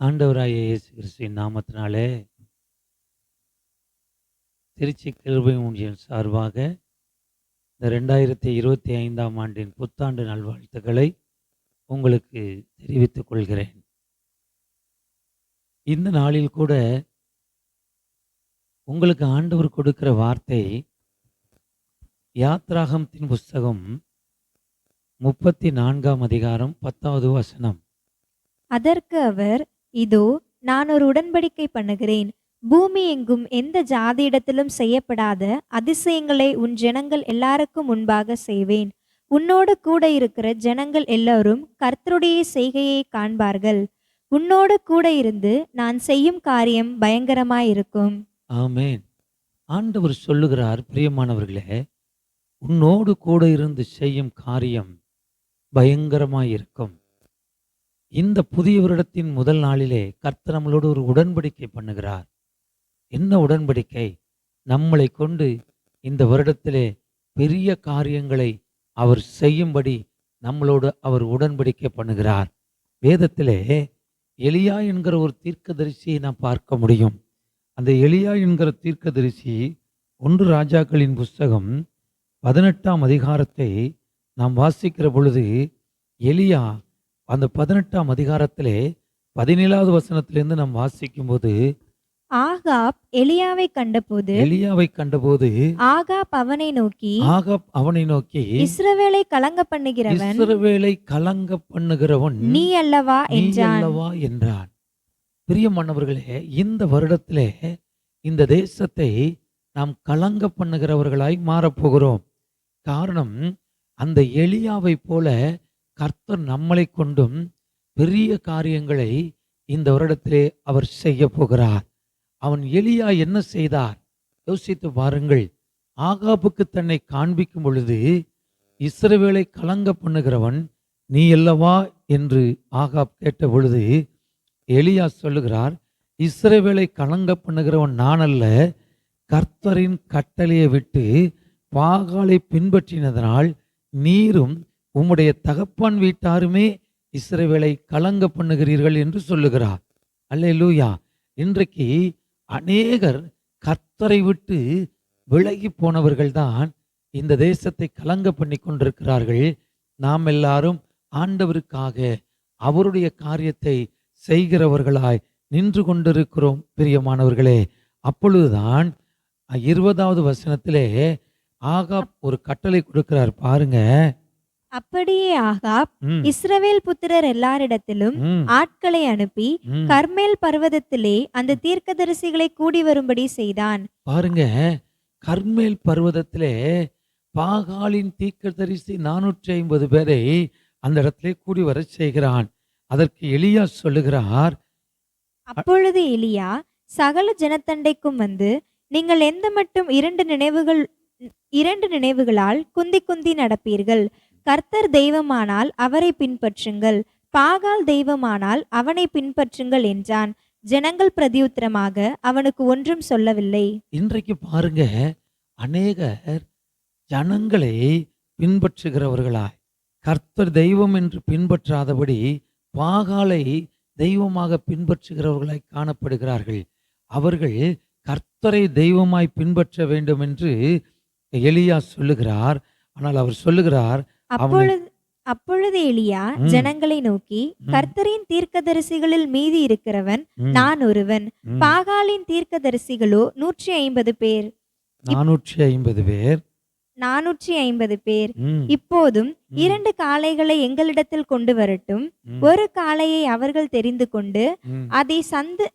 ஆண்டவராய இயேசு கிறிஸ்துவின் நாமத்தினாலே திருச்சி கிருபை ஊழியர் சார்பாக இந்த ரெண்டாயிரத்தி இருபத்தி ஐந்தாம் ஆண்டின் புத்தாண்டு நல்வாழ்த்துக்களை உங்களுக்கு தெரிவித்துக் கொள்கிறேன். இந்த நாளில் கூட உங்களுக்கு ஆண்டவர் கொடுக்கிற வார்த்தை யாத்ராகமத்தின் புஸ்தகம் முப்பத்தி நான்காம் அதிகாரம் பத்தாவது வசனம். அதற்கு அவர் இதோ நான் ஒரு உடன்படிக்கை பண்ணுகிறேன். பூமி எங்கும் எந்த ஜாதியிடத்திலும் செய்யப்படாத அதிசயங்களை உன் ஜனங்கள் எல்லாருக்கும் முன்பாக செய்வேன். உன்னோடு கூட இருக்கிற ஜனங்கள் எல்லாரும் கர்த்தருடைய செய்கையை காண்பார்கள். உன்னோடு கூட இருந்து நான் செய்யும் காரியம் பயங்கரமாயிருக்கும். ஆமேன். ஆண்டவர் சொல்லுகிறார் பிரியமானவர்களே உன்னோடு கூட இருந்து செய்யும் காரியம் பயங்கரமாயிருக்கும். இந்த புதிய வருடத்தின் முதல் நாளிலே கர்த்தர் நம்மளோடு ஒரு உடன்படிக்கை பண்ணுகிறார். என்ன உடன்படிக்கை? நம்மளை கொண்டு இந்த வருடத்திலே பெரிய காரியங்களை அவர் செய்யும்படி நம்மளோடு அவர் உடன்படிக்கை பண்ணுகிறார். வேதத்திலே எலியா என்கிற ஒரு தீர்க்கதரிசியை நாம் பார்க்க முடியும். அந்த எலியா என்கிற தீர்க்கதரிசி ஒன்று ராஜாக்களின் புஸ்தகம் பதினெட்டாம் அதிகாரத்தை நாம் வாசிக்கிற பொழுது எலியா அந்த பதினெட்டாம் அதிகாரத்திலே பதினேழாவது வசனத்திலிருந்து நாம் வாசிக்கும்போது ஆகாப் எலியாவை கண்டபோது எலியாவை கண்டபோது ஆகாப் அவனை நோக்கி ஆகாப் அவனை நோக்கி இஸ்ரவேலை கலங்க பண்ணுகிறவன் இஸ்ரவேலை கலங்க பண்ணுகிறவன் நீ அல்லவா என்றான். அல்லவா என்றான். பிரியமானவர்களே இந்த வருடத்திலே இந்த தேசத்தை நாம் கலங்க பண்ணுகிறவர்களாய் மாறப்போகிறோம். காரணம் அந்த எலியாவை போல கர்த்தர் நம்மளை கொண்டும் பெரிய காரியங்களை இந்த வருடத்திலே அவர் செய்ய போகிறார். அவன் எளியா என்ன செய்தார்? யோசித்து பாருங்கள். ஆகாப்புக்கு தன்னை காண்பிக்கும் பொழுது இஸ்ரவேலை கலங்க பண்ணுகிறவன் நீ அல்லவா என்று ஆகாப் கேட்ட பொழுது எளியா சொல்லுகிறார் இஸ்ரவேலை கலங்க பண்ணுகிறவன் நான் அல்ல கர்த்தரின் கட்டளையை விட்டு பாகாலை பின்பற்றினதனால் நீரும் உம்முடைய தகப்பான் வீட்டாருமே இஸ்ரவேலை கலங்க பண்ணுகிறீர்கள் என்று சொல்லுகிறார். அல்லேலூயா. இன்றைக்கு அநேகர் கர்த்தரை விட்டு விலகி போனவர்கள்தான் இந்த தேசத்தை கலங்க பண்ணி கொண்டிருக்கிறார்கள். நாம் எல்லாரும் ஆண்டவருக்காக அவருடைய காரியத்தை செய்கிறவர்களாய் நின்று கொண்டிருக்கிறோம் பிரியமானவர்களே. அப்பொழுதுதான் இருபதாவது வசனத்திலே ஆகாப் ஒரு கட்டளை கொடுக்கிறார். பாருங்க. அப்படியே ஆகாப் ம், இஸ்ரவேல் புத்திரர் எல்லாரிடத்திலும் ஆட்களை அனுப்பி. கர்மேல் பர்வதத்திலே அந்த தீர்க்கதரிசிகளை கூடி வரும்படி செய்தான். பாருங்க கர்மேல் பர்வதத்திலே பாகாலின் தீர்க்கதரிசி நானூற்றி ஐம்பது பேரை அந்த இடத்திலே கூடி வர செய்கிறான். அதற்கு எலியா சொல்லுகிறார் அப்பொழுது எலியா சகல ஜனத்தண்டைக்கும் வந்து நீங்கள் எந்த மட்டும் இரண்டு நினைவுகள் இரண்டு நினைவுகளால் குந்தி குந்தி நடப்பீர்கள். கர்த்தர் தெய்வமானால் அவரை பின்பற்றுங்கள். பாகால் தெய்வமானால் அவனை பின்பற்றுங்கள் என்றான். ஜனங்கள் பிரதியுத்திரமாக அவனுக்கு ஒன்றும் சொல்லவில்லை. இன்றைக்கு பாருங்க அநேகர் ஜனங்களை பின்பற்றுகிறவர்களாய். கர்த்தர் தெய்வம் என்று பின்பற்றாதபடி பாகாலை தெய்வமாக பின்பற்றுகிறவர்களாய் காணப்படுகிறார்கள். அவர்கள் கர்த்தரை தெய்வமாய் பின்பற்ற வேண்டும் என்று எலியா சொல்லுகிறார். ஆனால் அவர் சொல்லுகிறார் அப்பொழுது அப்பொழுது எலியா ம். ஜனங்களை நோக்கி ம், கர்த்தரின் தீர்க்கதரிசிகளில் மீதி இருக்கிறவன் ம், நான் ஒருவன். ம். பாகாலின் தீர்க்கதரிசிகளோ நூற்றி ஐம்பது பேர். நானூற்றி ஐம்பது பேர். நானூற்றி ஐம்பது பேர். ம், இப்போதும் ம், இரண்டு காளைகளை எங்களிடத்தில் கொண்டு வரட்டும். ம், ஒரு காளையை அவர்கள் தெரிந்து கொண்டு ம், அதை சந்து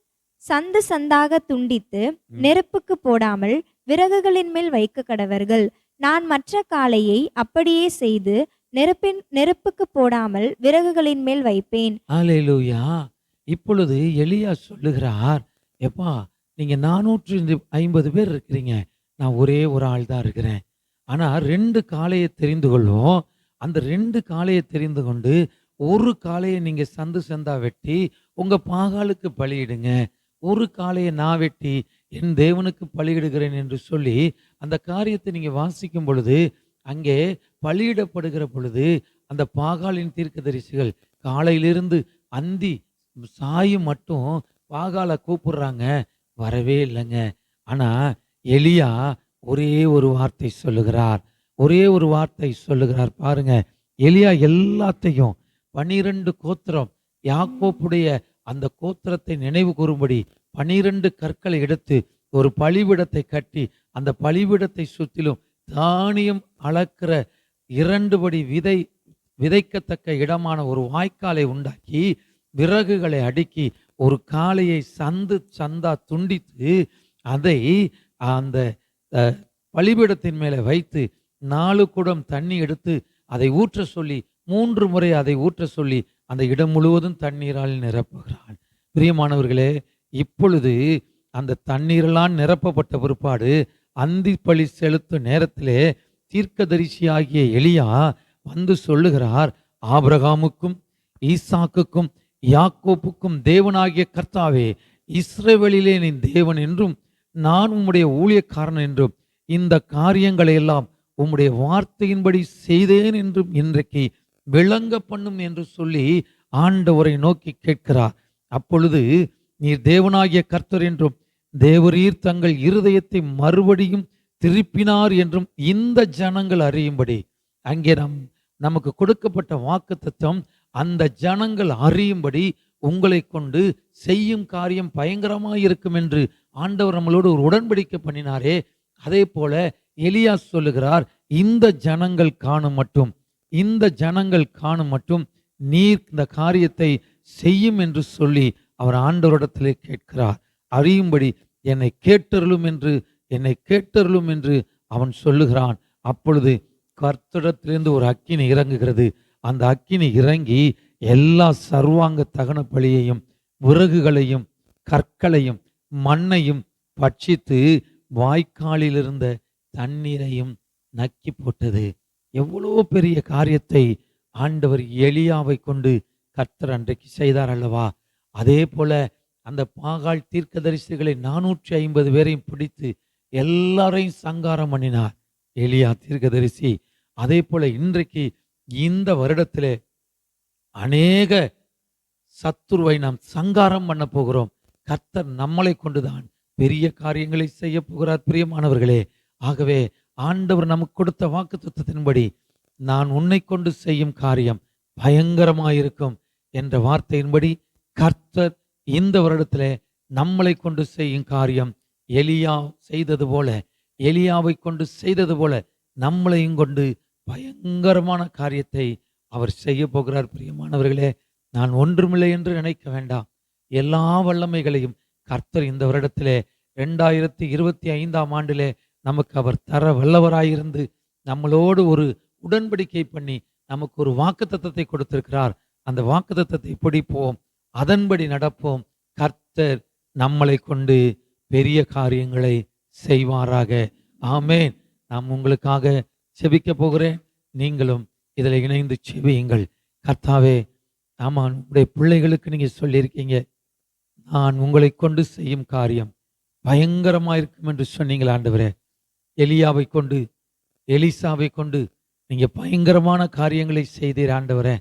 சந்து சந்தாக துண்டித்து. நெருப்புக்கு போடாமல் விறகுகளின் மேல் வைக்க கடவர்கள். நான் மற்ற காளையை அப்படியே செய்து நெருப்பின் நெருப்புக்கு போடாமல் விறகுகளின் மேல் வைப்பேன். ஹalleluya. இப்பொழுது எலியா சொல்லுகிறார் எப்பா நீங்க நானூற்றி ஐம்பது பேர் இருக்கிறீங்க. நான் ஒரே ஒரு ஆள் தான் இருக்கிறேன். ஆனா ரெண்டு காளையை தெரிந்து கொள்வோம். அந்த ரெண்டு காளையை தெரிந்து கொண்டு ஒரு காளையை நீங்க சந்து சந்தா வெட்டி உங்க பாகாலுக்கு பலியிடுங்க. ஒரு காளையை நான் வெட்டி என் தேவனுக்கு பலியிடுகிறேன் என்று சொல்லி அந்த காரியத்தை நீங்க வாசிக்கும் பொழுது அங்கே பலியிடப்படுகிற பொழுது அந்த பாகாலின் தீர்க்கதரிசிகள் காலையிலிருந்து அந்தி சாயும் மட்டும் பாகால கூப்பிடுறாங்க. வரவே இல்லைங்க. ஆனால் எலியா ஒரே ஒரு வார்த்தை சொல்லுகிறார். ஒரே ஒரு வார்த்தை சொல்லுகிறார். பாருங்க எலியா எல்லாத்தையும் பனிரெண்டு கோத்திரம் யாக்கோப்புடைய அந்த கோத்திரத்தை நினைவு கூறும்படி பனிரெண்டு கற்களை எடுத்து ஒரு பழிவிடத்தை கட்டி அந்த பழிவிடத்தை சுற்றிலும் தானியம் அளக்கிற இரண்டு படி விதை விதைக்கத்தக்க இடமான ஒரு வாய்க்காலை உண்டாக்கி விறகுகளை அடுக்கி ஒரு காளையை சந்து சந்தா துண்டித்து அதை அந்த பலிபீடத்தின் மேலே வைத்து நாலு குடம் தண்ணி எடுத்து அதை ஊற்ற சொல்லி மூன்று முறை அதை ஊற்ற சொல்லி அந்த இடம் முழுவதும் தண்ணீரால் நிரப்புகிறான் பிரியமானவர்களே இப்பொழுது அந்த தண்ணீரெல்லாம் நிரப்பப்பட்ட பிற்பாடு அந்தி பழி செலுத்தும் நேரத்திலே தீர்க்கதரிசியாகிய எலியா வந்து சொல்லுகிறார் ஆபிரகாமுக்கும் ஈசாக்குக்கும் யாக்கோப்புக்கும் தேவனாகிய கர்த்தாவே இஸ்ரவேலிலே நீ தேவன் என்றும் நான் உம்முடைய ஊழியக்காரன் என்றும் இந்த காரியங்களை எல்லாம் உம்முடைய வார்த்தையின்படி செய்தேன் என்றும் இன்றைக்கு விளங்க பண்ணும் என்று சொல்லி ஆண்டவரை நோக்கி கேட்கிறார். அப்பொழுது நீர் தேவனாகிய கர்த்தர் என்றும் தேவரீர் தங்கள் இருதயத்தை மறுபடியும் திருப்பினார் என்றும் இந்த ஜனங்கள் அறியும்படி. அங்கே நம் நமக்கு கொடுக்கப்பட்ட வாக்குத்தத்தம் அந்த ஜனங்கள் அறியும்படி உங்களை கொண்டு செய்யும் காரியம் பயங்கரமாக இருக்கும் என்று ஆண்டவர் நம்மளோடு ஒரு உடன்படிக்கை பண்ணினாரே. அதே போல எலியா சொல்லுகிறார் இந்த ஜனங்கள் காணும் மட்டும் இந்த ஜனங்கள் காணும் மட்டும் நீர் இந்த காரியத்தை செய்யும் என்று சொல்லி அவர் ஆண்டவரிடத்திலே கேட்கிறார். அறியும்படி என்னை கேட்டருளும் என்று என்னை கேட்டருளும் என்று அவன் சொல்லுகிறான். அப்பொழுது கர்த்தடத்திலிருந்து ஒரு அக்கினி இறங்குகிறது. அந்த அக்கினி இறங்கி எல்லா சர்வாங்க தகன பலியையும் விறகுகளையும் கற்களையும் மண்ணையும் பட்சித்து வாய்க்காலில் இருந்த தண்ணீரையும் நக்கி போட்டது. எவ்வளோ பெரிய காரியத்தை ஆண்டவர் எளியாவை கொண்டு கர்த்தர் அன்றைக்கு செய்தார் அல்லவா? அதே போல அந்த பாகால் தீர்க்கதரிசிகளை நானூற்றி ஐம்பது பேரையும் பிடித்து எல்லாரையும் சங்காரம் பண்ணினார். எலியா தீர்க்கதரிசி அதே போல இன்றைக்கு இந்த வருடத்திலே அநேக சத்துருவை நாம் சங்காரம் பண்ண போகிறோம். கர்த்தர் நம்மளை கொண்டுதான் பெரிய காரியங்களை செய்ய போகிறார் பிரியமானவர்களே. ஆகவே ஆண்டவர் நமக்கு கொடுத்த வாக்கு நான் உன்னை கொண்டு செய்யும் காரியம் பயங்கரமாயிருக்கும் என்ற வார்த்தையின்படி கர்த்தர் இந்த வருடத்தில் நம்மளை கொண்டு செய்யும் காரியம் எலியா செய்தது போல எலியாவை கொண்டு செய்தது போல நம்மளையும் கொண்டு பயங்கரமான காரியத்தை அவர் செய்ய போகிறார். பிரியமானவர்களே நான் ஒன்றுமில்லை என்று நினைக்க வேண்டாம். எல்லா வல்லமைகளையும் கர்த்தர் இந்த வருடத்திலே ரெண்டாயிரத்தி இருபத்தி ஐந்தாம் ஆண்டிலே நமக்கு அவர் தர வல்லவராயிருந்து நம்மளோடு ஒரு உடன்படிக்கை பண்ணி நமக்கு ஒரு வாக்குத்தத்தத்தை கொடுத்திருக்கிறார். அந்த வாக்குத்தத்தத்தை பிடிப்போம். அதன்படி நடப்போம். கர்த்தர் நம்மளை கொண்டு பெரிய காரியங்களை செய்வாராக. ஆமேன். நாம் உங்களுக்காக செபிக்க போகிறேன். நீங்களும் இதில் இணைந்து செபியுங்கள். கர்த்தாவே ஆமாம் உங்களுடைய பிள்ளைகளுக்கு நீங்கள் சொல்லியிருக்கீங்க. நான் உங்களை கொண்டு செய்யும் காரியம் பயங்கரமா இருக்கும் என்று சொன்னீங்கள் ஆண்டவரே. எலியாவை கொண்டு எலிசாவை கொண்டு நீங்கள் பயங்கரமான காரியங்களை செய்தீர் ஆண்டவரே.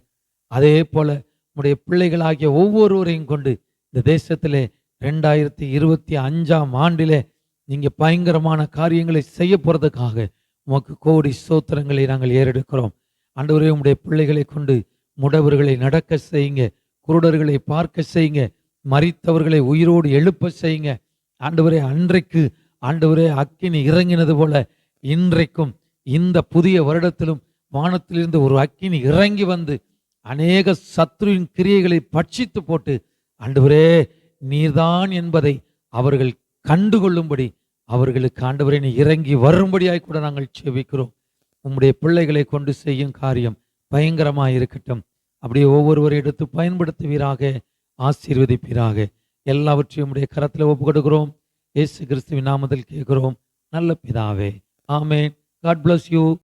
அதே போல் உடைய பிள்ளைகளாகிய ஒவ்வொருவரையும் கொண்டு இந்த தேசத்திலே ரெண்டாயிரத்தி இருபத்தி அஞ்சாம் ஆண்டிலே நீங்கள் பயங்கரமான காரியங்களை செய்ய போகிறதுக்காக உமக்கு கோடி சோத்திரங்களை நாங்கள் ஏறெடுக்கிறோம். ஆண்டவரே உம்முடைய பிள்ளைகளை கொண்டு முடவர்களை நடக்க செய்யுங்க குருடர்களை பார்க்க செய்யுங்க மறித்தவர்களை உயிரோடு எழுப்ப செய்யுங்க. ஆண்டவரே அன்றைக்கு ஆண்டவரே அக்கினி இறங்கினது போல இன்றைக்கும் இந்த புதிய வருடத்திலும் வானத்திலிருந்து ஒரு அக்கினி இறங்கி வந்து அநேக சத்ருவின் கிரியைகளை பட்சித்து போட்டு ஆண்டவரே நீர்தான் என்பதை அவர்கள் கண்டுகொள்ளும்படி அவர்களுக்கு ஆண்டவரே நீ இறங்கி வரும்படியாய் கூட நாங்கள் செவிக்கிறோம் உம்முடைய பிள்ளைகளை கொண்டு செய்யும் காரியம் பயங்கரமாக இருக்கட்டும். அப்படியே ஒவ்வொருவரை எடுத்து பயன்படுத்துவீராக ஆசீர்வதிப்பீராக. எல்லாவற்றையும் உடைய கரத்தில் ஒப்பு கொடுக்கிறோம் இயேசு கிறிஸ்துவின் நாமத்தில் கேட்கிறோம். நல்ல பிதாவே. ஆமே காட் பிளஸ் யூ